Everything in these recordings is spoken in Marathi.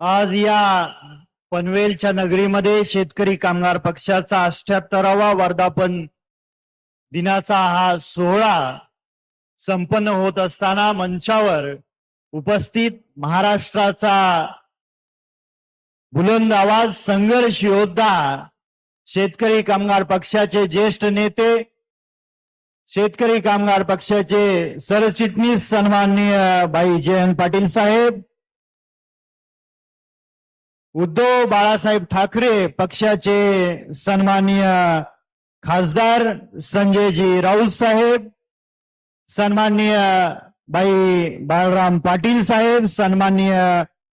आज या पनवेलच्या नगरीमध्ये शेतकरी कामगार पक्षाचा अठ्याहत्तरावा वर्धापन दिनाचा हा सोहळा संपन्न होत असताना मंचावर उपस्थित महाराष्ट्राचा बुलंद आवाज संघर्ष योद्धा शेतकरी कामगार पक्षाचे ज्येष्ठ नेते शेतकरी कामगार पक्षाचे सरचिटणीस सन्माननीय भाई जयंत पाटील साहेब उद्धव बाळासाहेब ठाकरे पक्षाचे सन्माननीय खासदार संजयजी राऊत साहेब सन्माननीय बाई बाळराम पाटील साहेब सन्माननीय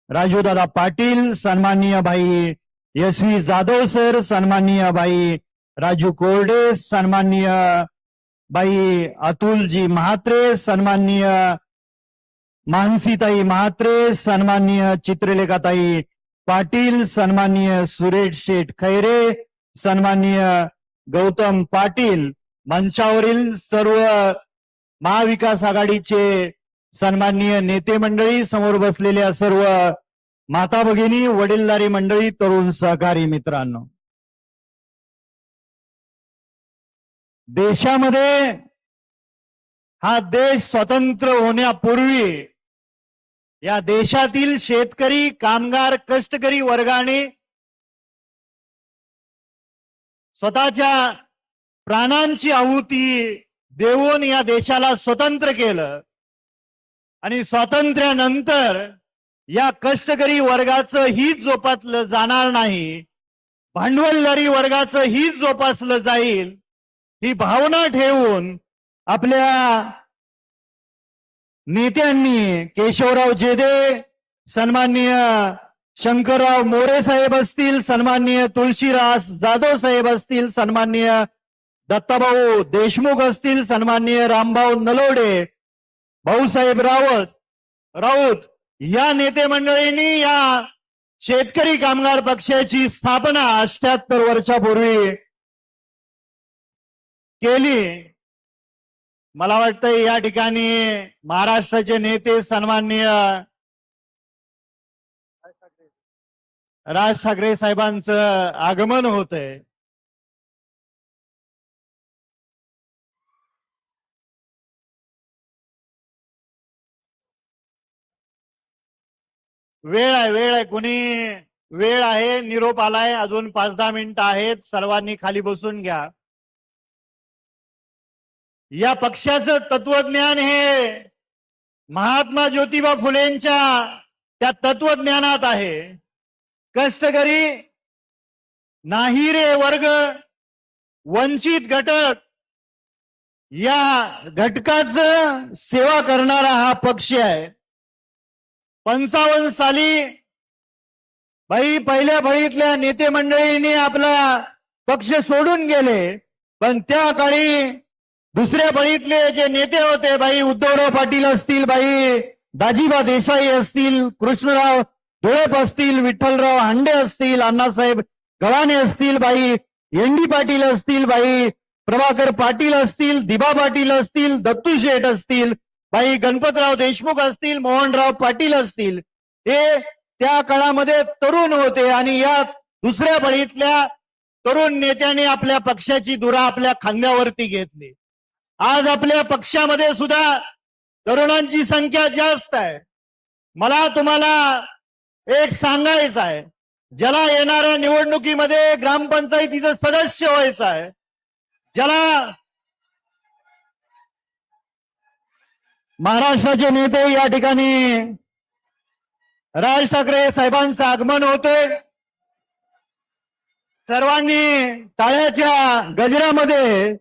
राजूदादा पाटील सन्माननीय भाई यशवी जाधव सर सन्माननीय भाई राजू कोरडे सन्माननीय बाई अतुलजी म्हात्रे सन्माननीय मानसीताई म्हात्रे सन्माननीय चित्रलेखाताई पाटील सन्माननीय सुरेश शेठ खैरे सन्माननीय गौतम पाटील मंचावरील सर्व महाविकास आघाडीचे सन्माननीय नेते मंडळी समोर बसलेल्या सर्व माता भगिनी वडीलधारी मंडळी तरुण सहकारी मित्रांनो. देशामध्ये हा देश स्वतंत्र होण्यापूर्वी या देशातील शेतकरी कामगार कष्टकरी वर्गाने स्वतःच्या प्राणांची आहुती देऊन या देशाला स्वतंत्र केलं आणि स्वातंत्र्यानंतर या कष्टकरी वर्गाचं हित जोपासलं जाणार नाही भांडवलदारी वर्गाचं हित जोपासलं जाईल ही भावना ठेवून आपल्या नेत्यांनी केशवराव जेदे सन्माननीय शंकरराव मोरे साहेब असतील सन्माननीय तुळशीरास जाधव साहेब असतील सन्माननीय दत्ताभाऊ देशमुख असतील सन्माननीय रामभाऊ नलोडे भाऊसाहेब रावत राऊत या नेते मंडळींनी या शेतकरी कामगार पक्षाची स्थापना अष्ट्याहत्तर वर्षापूर्वी केली. मला वाटतं या ठिकाणी महाराष्ट्राचे नेते सन्माननीय राज ठाकरे साहेबांचं आगमन होत आहे वेळ आहे वेळ आहे. कोणी वेळ आहे? निरोप आलाय. अजून पाच दहा मिनिटं आहेत. सर्वांनी खाली बसून घ्या. या पक्षाचं तत्वज्ञान हे महात्मा ज्योतिबा फुलेंच्या त्या तत्वज्ञानात आहे. कष्टकरी नाही रे वर्ग वंचित घटक. या घटकाच सेवा करणारा हा पक्ष आहे. पंचावन्न साली बाई पहिल्या फळीतल्या नेते मंडळींनी आपला पक्ष सोडून गेले पण त्या काळी दुसऱ्या बळीतले जे नेते होते बाई उद्धवराव पाटील असतील बाई दाजीबा देसाई असतील कृष्णराव धुळप असतील विठ्ठलराव हांडे असतील अण्णासाहेब गव्हाणे असतील बाई एन पाटील असतील बाई प्रभाकर पाटील असतील दिबा पाटील असतील दत्तू शेठ असतील बाई गणपतराव देशमुख असतील मोहनराव पाटील असतील. हे त्या काळामध्ये तरुण होते आणि या दुसऱ्या बळीतल्या तरुण नेत्याने आपल्या पक्षाची धुरा आपल्या खांद्यावरती घेतली. आज आपल्या पक्षामध्ये सुद्धा तरुणांची संख्या जास्त आहे. मला तुम्हाला एक सांगायचं आहे. ज्याला येणाऱ्या निवडणुकीमध्ये ग्रामपंचायतीचं सदस्य व्हायचं आहे ज्याला महाराष्ट्राचे नेते या ठिकाणी राज ठाकरे साहेबांचं आगमन होतोय. सर्वांनी टाळ्याच्या गजरामध्ये